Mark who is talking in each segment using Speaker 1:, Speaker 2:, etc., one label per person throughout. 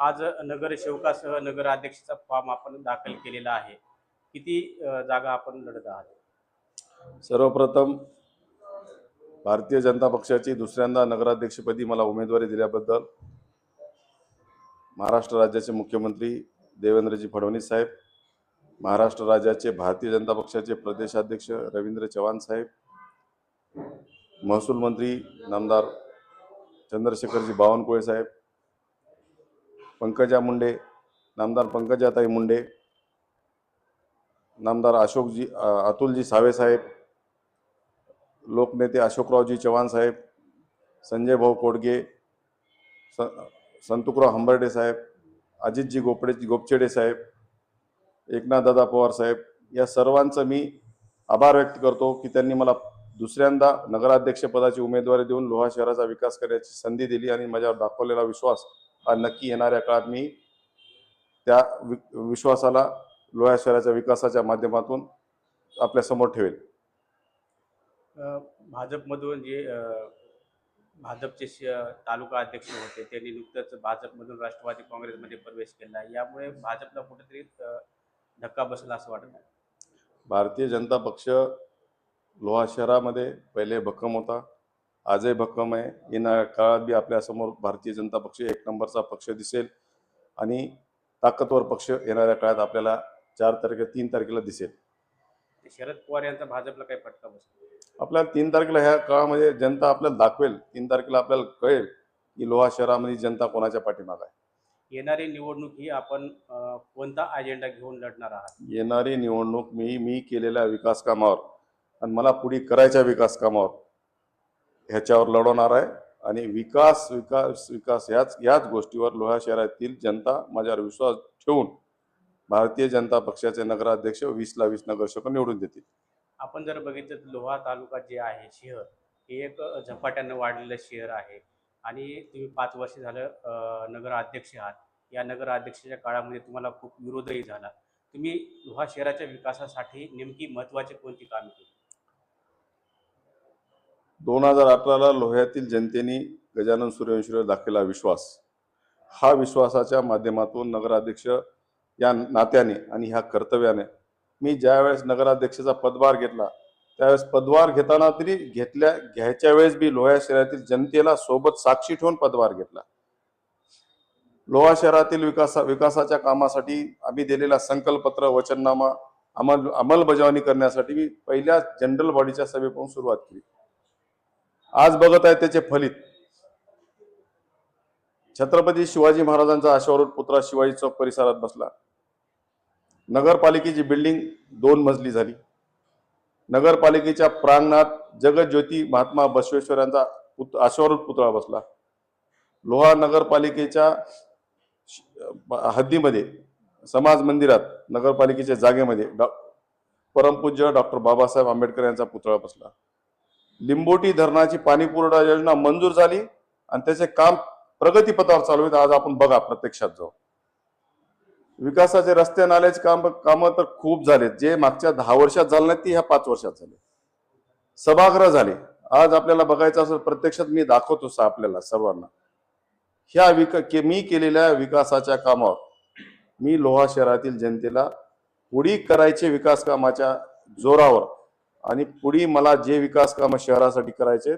Speaker 1: आज नगरसेवकासह नगराध्यक्षाचा फॉर्म आपण दाखल केलेला आहे. किती जागा आपण लढत आहात?
Speaker 2: सर्वप्रथम भारतीय जनता पक्षाची दुसऱ्यांदा नगराध्यक्षपदी मला उमेदवारी दिल्याबद्दल महाराष्ट्र राज्याचे मुख्यमंत्री देवेंद्रजी फडणवीस साहेब महाराष्ट्र राज्याचे भारतीय जनता पक्षाचे प्रदेशाध्यक्ष रवींद्र चव्हाण साहेब महसूल मंत्री नामदार चंद्रशेखरजी बावनकुळे साहेब पंकजा मुंडे नामदार पंकजाताई मुंडे नामदार अशोकजी अतुलजी सावे साहेब लोकनेते अशोकरावजी चव्हाण साहेब संजय भाऊ कोडगे स संतुकराव हंबर्डे साहेब अजितजी गोपडे गोपचेडे साहेब एकनाथदादा पवार साहेब या सर्वांचं मी आभार व्यक्त करतो की त्यांनी मला दुसऱ्यांदा नगराध्यक्षपदाची उमेदवारी देऊन लोहा शहराचा विकास करण्याची संधी दिली आणि माझ्यावर दाखवलेला विश्वास नक्की येणाऱ्या काळात मी त्या विश्वासाला लोहा शहराच्या विकासाच्या माध्यमातून आपल्यासमोर ठेवेल.
Speaker 1: अ, भाजपमधून जे भाजपचे तालुका अध्यक्ष होते त्यांनी नुकतंच भाजपमधून राष्ट्रवादी काँग्रेसमध्ये प्रवेश केला. आहे यामुळे भाजपला कुठेतरी धक्का बसला असं वाटत
Speaker 2: भारतीय जनता पक्ष लोहा शहरामध्ये पहिले भक्कम होता. आजही भक्कम आहे. येणाऱ्या काळात बी आपल्यासमोर भारतीय जनता पक्ष एक नंबरचा पक्ष दिसेल आणि ताकदवर पक्ष येणाऱ्या काळात आपल्याला चार तारखे तीन तारखेला दिसेल.
Speaker 1: शरद पवार यांचा भाजपला काही फटका बसला.
Speaker 2: आपल्याला तीन तारखेला ह्या काळामध्ये जनता आपल्याला दाखवेल. तीन तारखेला आपल्याला कळेल की लोहा शहरामध्ये जनता कोणाच्या पाठीमाग आहे.
Speaker 1: येणारी निवडणूक ही आपण कोणता अजेंडा घेऊन लढणार आहात?
Speaker 2: येणारी निवडणूक मी मी केलेल्या विकास कामावर आणि मला पुढे करायच्या विकास कामावर ह्याच्यावर लढवणार आहे. आणि विकास विकास विकास याच याच गोष्टीवर लोहा शहरातील जनता माझ्यावर विश्वास ठेवून भारतीय जनता पक्षाचे नगराध्यक्ष वीसला वीस नगरसेवक निवडून देतील.
Speaker 1: आपण जर बघितलं तर लोहा तालुका जे आहे शहर हे एक झपाट्यानं वाढलेलं शहर आहे. आणि तुम्ही पाच वर्ष झालं नगराध्यक्ष आहात. या नगराध्यक्षाच्या काळामध्ये तुम्हाला खूप विरोधही झाला. तुम्ही लोहा शहराच्या विकासासाठी नेमकी महत्त्वाची कोणती कामे केली?
Speaker 2: दोन हजार अठराला लोह्यातील जनतेने गजानन सूर्यवंशीवर दाखवलेला विश्वास. हा विश्वासाच्या माध्यमातून नगराध्यक्ष या नात्याने आणि ह्या कर्तव्याने मी ज्यावेळेस नगराध्यक्षाचा पदभार घेतला त्यावेळेस पदभार घेताना तरी घेतल्या घ्यायच्या वेळेस बी लोहा शहरातील जनतेला सोबत साक्षी ठेवून पदभार घेतला. लोहा शहरातील विकासा विकासाच्या कामासाठी आम्ही दिलेला संकल्पत्र वचननामा अंमल अंमलबजावणी करण्यासाठी मी पहिल्या जनरल बॉडीच्या सभेपासून सुरुवात केली. आज बघत आहे त्याचे फलित. छत्रपती शिवाजी महाराजांचा अश्वारूढ पुतळा शिवाजी चौक परिसरात बसला. नगरपालिकेची बिल्डिंग दोन मजली झाली. नगरपालिकेच्या प्रांगणात जगज्योती महात्मा बसवेश्वरांचा पुत अश्वारूढ पुतळा बसला. लोहा नगरपालिकेच्या हद्दीमध्ये समाज मंदिरात नगरपालिकेच्या जागेमध्ये डॉ परमपूज्य डॉक्टर बाबासाहेब आंबेडकर यांचा पुतळा बसला. लिंबोटी धरणाची पाणीपुरवठा योजना मंजूर झाली आणि त्याचे काम प्रगतीपथावर चालू आहेत. आज आपण बघा प्रत्यक्षात जाऊ विकासाचे रस्ते नाल्याचे काम कामं तर खूप झालेत. जे मागच्या दहा वर्षात झाले नाहीत ती ह्या पाच वर्षात झाले. सभागृह झाले. आज आपल्याला बघायचं असेल प्रत्यक्षात मी दाखवतो आपल्याला सर्वांना. ह्या विक के- मी केलेल्या विकासाच्या कामावर मी लोहा शहरातील जनतेला उडी करायचे विकास कामाच्या जोरावर आणि पुढे मला जे विकास कामं शहरासाठी करायचे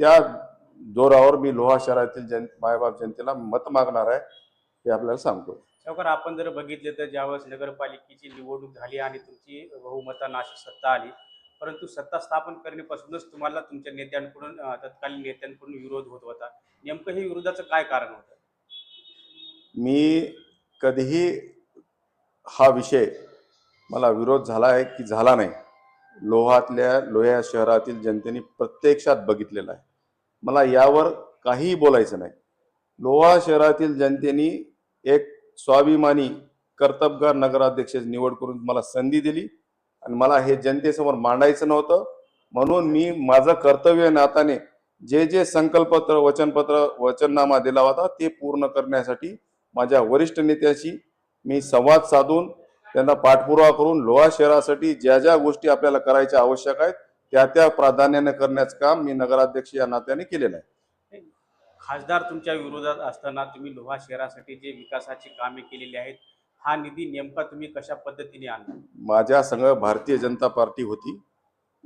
Speaker 2: त्या जोरावर मी लोहा शहरातील जन मायबाप जनतेला मत मागणार आहे हे आपल्याला सांगतो.
Speaker 1: सावकार आपण जर बघितले तर ज्यावेळेस नगरपालिकेची निवडणूक झाली आणि तुमची बहुमतानं अशी सत्ता आली परंतु सत्ता स्थापन करण्यापासूनच तुम्हाला तुमच्या नेत्यांकडून तत्कालीन नेत्यांकडून विरोध होत होता. नेमकं हे विरोधाचं काय कारण होतं?
Speaker 2: मी कधीही हा विषय मला विरोध झाला आहे की झाला नाही लोहातल्या लोह्या शहरातील जनतेने प्रत्यक्षात बघितलेला आहे. मला यावर काहीही बोलायचं नाही. लोहा शहरातील जनतेने एक स्वाभिमानी कर्तबगार नगराध्यक्षाची निवड करून मला संधी दिली आणि मला हे जनतेसमोर मांडायचं नव्हतं. म्हणून मी माझं कर्तव्य नाताने जे जे संकल्पत्र वचनपत्र वचननामा दिला होता ते पूर्ण करण्यासाठी माझ्या वरिष्ठ नेत्याशी मी संवाद साधून त्यांना पाठपुरावा करून लोहा शहरासाठी ज्या ज्या गोष्टी आपल्याला करायच्या आवश्यक आहेत त्या त्या प्राधान्याने करण्याचं काम मी नगराध्यक्ष या नात्याने केलेलं आहे.
Speaker 1: खासदार तुमच्या विरोधात असताना तुम्ही लोहा शहरासाठी जे विकासाची कामे केलेली आहेत हा निधी नेमका तुम्ही कशा पद्धतीने आणला?
Speaker 2: माझ्या संघ भारतीय जनता पार्टी होती.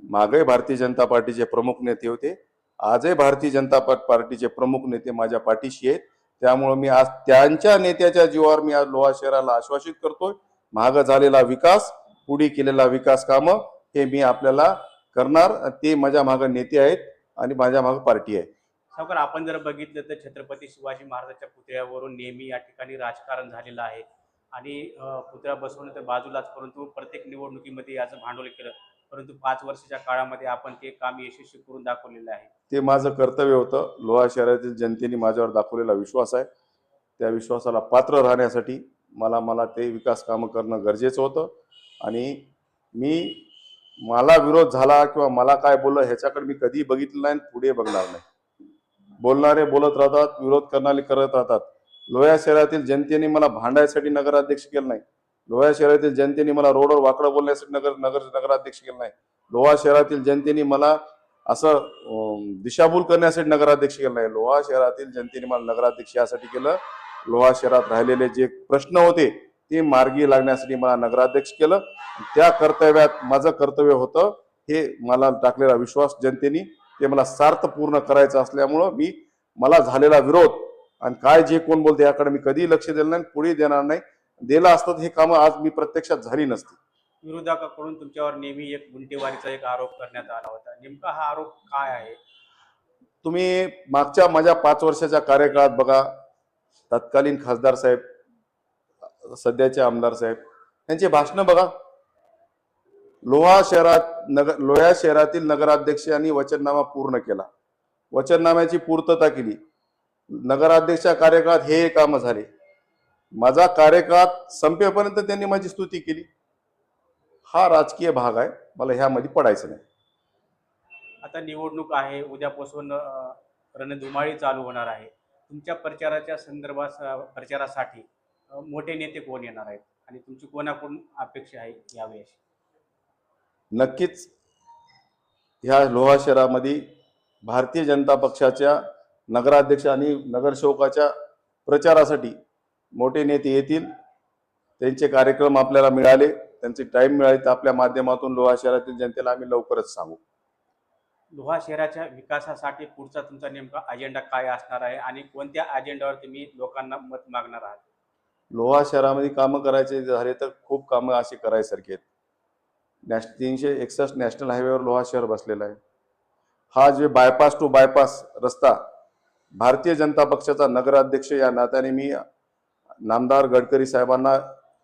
Speaker 2: मागे भारतीय जनता पार्टीचे प्रमुख नेते होते. आजही भारतीय जनता पार्टीचे प्रमुख नेते माझ्या पाठीशी आहेत. त्यामुळे मी आज त्यांच्या नेत्याच्या जीवावर मी आज लोहा शहराला आश्वासित करतोय. माग झालेला विकास पुढे केलेला विकास कामं हे मी आपल्याला करणार. ते माझ्या माग नेते आहेत आणि माझ्या माग पार्टी आहे.
Speaker 1: सावकार आपण जर बघितलं तर छत्रपती शिवाजी महाराजांच्या पुतळ्यावरून नेहमी या ठिकाणी राजकारण झालेलं आहे. आणि पुतळा बसवणं तर बाजूलाच परंतु प्रत्येक निवडणुकीमध्ये याचं भांडवल केलं. परंतु पाच वर्षाच्या काळामध्ये आपण ते काम यशस्वी करून दाखवलेलं आहे.
Speaker 2: ते माझं कर्तव्य होतं. लोहा शहरातील जनतेने माझ्यावर दाखवलेला विश्वास आहे. त्या विश्वासाला पात्र राहण्यासाठी मला मला ते विकास कामं करणं गरजेचं होतं. आणि मी मला विरोध झाला किंवा मला काय बोललं ह्याच्याकडे मी कधी बघितलं नाही आणि पुढे बघणार नाही. बोलणारे बोलत राहतात विरोध करणारे करत राहतात. लोया शहरातील जनतेने मला भांडायसाठी नगराध्यक्ष केलं नाही. लोहा शहरातील जनतेने मला रोडवर वाकडं बोलण्यासाठी नगर नगर नगराध्यक्ष केलं नाही. लोहा शहरातील जनतेने मला असं दिशाभूल करण्यासाठी नगराध्यक्ष केलं नाही. लोहा शहरातील जनतेने मला नगराध्यक्ष यासाठी केलं. लोहा शहरात राहिलेले जे प्रश्न होते ते मार्गी लागण्यासाठी मला नगराध्यक्ष केलं. त्या कर्तव्यात माझं कर्तव्य होतं. हे मला टाकलेला विश्वास जनतेने ते मला सार्थ पूर्ण करायचं असल्यामुळं मी मला झालेला विरोध आणि काय जे कोण बोलते याकडे मी कधीही लक्ष दिलं नाही आणि पुढे देणार नाही. दिलं असतं हे कामं आज मी प्रत्यक्षात झाली नसती.
Speaker 1: विरोधकाकडून तुमच्यावर नेहमी एक गुंटेवारीचा एक आरोप करण्यात आला होता. नेमका हा आरोप काय आहे?
Speaker 2: तुम्ही मागच्या माझ्या पाच वर्षाच्या कार्यकाळात बघा तत्कालीन खासदार साहेब सध्याचे आमदार साहेब यांची भाषणं बघा. लोहा शहरात नगर लोह्या शहरातील नगराध्यक्षांनी वचननामा पूर्ण केला. वचननाम्याची पूर्तता केली. नगराध्यक्षा कार्यकाळात हे काम कामं झाले. माझा कार्यकाळ संपेपर्यंत त्यांनी माझी स्तुती केली. हा राजकीय भाग आहे. मला ह्यामध्ये पडायचं नाही.
Speaker 1: आता निवडणूक आहे. उद्यापासून रणधुमाळी चालू होणार आहे. तुमच्या प्रचाराच्या संदर्भात प्रचारासाठी मोठे नेते कोण येणार आहेत? आणि तुमची कोणाकडून अपेक्षा आहे यावेळेस
Speaker 2: नक्कीच ह्या लोहा शहरामध्ये भारतीय जनता पक्षाच्या नगराध्यक्ष आणि नगरसेवकाच्या प्रचारासाठी मोठे नेते येतील. त्यांचे कार्यक्रम आपल्याला मिळाले त्यांचे टाईम मिळाले तर आपल्या माध्यमातून लोहा शहरातील जनतेला आम्ही लवकरच सांगू.
Speaker 1: लोहा शहराच्या विकासासाठी पुढचा तुमचा नेमका अजेंडा काय असणार आहे आणि कोणत्या अजेंडावर तुम्ही लोकांना मत मागणार आहात?
Speaker 2: लोहा शहरामध्ये कामं करायचे झाले तर खूप कामं अशी करायसारखी आहेत. नॅश तीनशे एकसष्ट नॅशनल हायवेवर लोहा शहर बसलेला आहे. हा जे बायपास टू बायपास रस्ता भारतीय जनता पक्षाचा नगराध्यक्ष या नात्याने मी नामदार गडकरी साहेबांना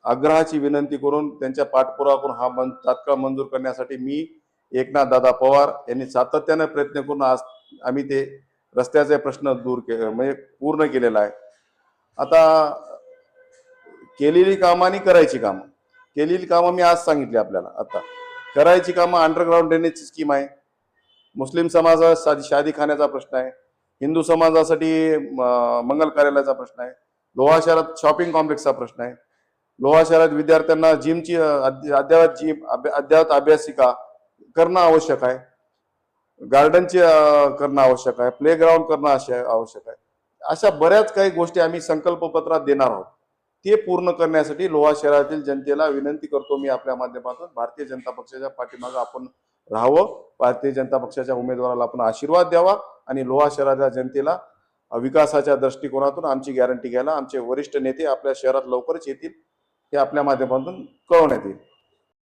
Speaker 2: आग्रहाची विनंती करून त्यांच्या पाठपुरावा करून हा मन तात्काळ मंजूर करण्यासाठी मी एकनाथ दादा पवार यांनी सातत्याने प्रयत्न करून आज आम्ही ते रस्त्याचे प्रश्न दूर के म्हणजे पूर्ण केलेला आहे. आता केलेली कामं आणि करायची कामं. केलेली कामं मी आज सांगितली आपल्याला आता. करायची कामं अंडरग्राऊंड ड्रेनेजची स्कीम आहे. मुस्लिम समाजासाठी शादी खाण्याचा प्रश्न आहे. हिंदू समाजासाठी मंगल कार्यालयाचा प्रश्न आहे. लोहा शहरात शॉपिंग कॉम्प्लेक्सचा प्रश्न आहे. लोहा शहरात विद्यार्थ्यांना जिमची अद्ययावत जिम अद्ययावत अभ्यासिका करणं आवश्यक आहे. गार्डनचे करणं आवश्यक आहे. प्लेग्राऊंड करणं अशा- आवश्यक आहे. अशा बऱ्याच काही गोष्टी आम्ही संकल्पपत्रात देणार आहोत. ते पूर्ण करण्यासाठी लोहा शहरातील जनतेला विनंती करतो मी आपल्या माध्यमातून. भारतीय जनता पक्षाच्या पाठीमागे आपण राहावं. भारतीय जनता पक्षाच्या उमेदवाराला आपण आशीर्वाद द्यावा आणि लोहा शहराच्या जनतेला विकासाच्या दृष्टिकोनातून आमची गॅरंटी घ्यायला आमचे वरिष्ठ नेते आपल्या शहरात लवकरच येतील हे आपल्या माध्यमातून कळवण्यात येईल.